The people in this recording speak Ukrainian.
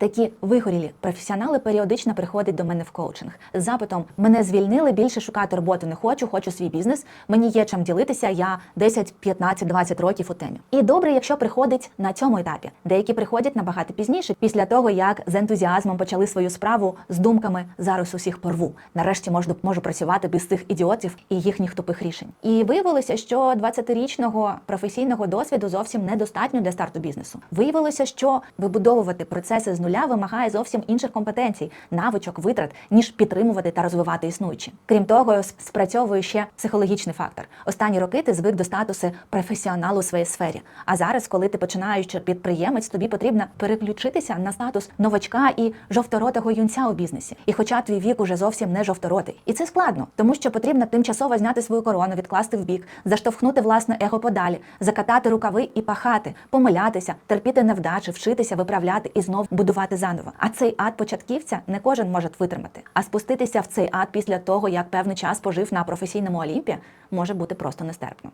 Такі вигорілі професіонали періодично приходять до мене в коучинг з запитом: мене звільнили, більше шукати роботу не хочу, хочу свій бізнес. Мені є чим ділитися. Я 10, 15, 20 років у темі. І добре, якщо приходить на цьому етапі. Деякі приходять набагато пізніше, після того як з ентузіазмом почали свою справу з думками зараз усіх порву. Нарешті можу, можу працювати без цих ідіотів і їхніх тупих рішень. І виявилося, що 20-річного професійного досвіду зовсім недостатньо для старту бізнесу. Виявилося, що вибудовувати процеси з нуля вимагає зовсім інших компетенцій, навичок, витрат, ніж підтримувати та розвивати існуючі. Крім того, спрацьовує ще психологічний фактор. Останні роки ти звик до статусу професіоналу у своїй сфері. А зараз, коли ти починаючи підприємець, тобі потрібно переключитися на статус новачка і жовторотого юнця у бізнесі. І хоча твій вік уже зовсім не жовторотий, і це складно, тому що потрібно тимчасово зняти свою корону, відкласти в бік, заштовхнути власне его подалі, закатати рукави і пахати, помилятися, терпіти невдачі, вчитися, виправляти і знов будувати заново. А цей ад початківця не кожен може витримати. А спуститися в цей ад після того, як певний час пожив на професійному олімпі, може бути просто нестерпно.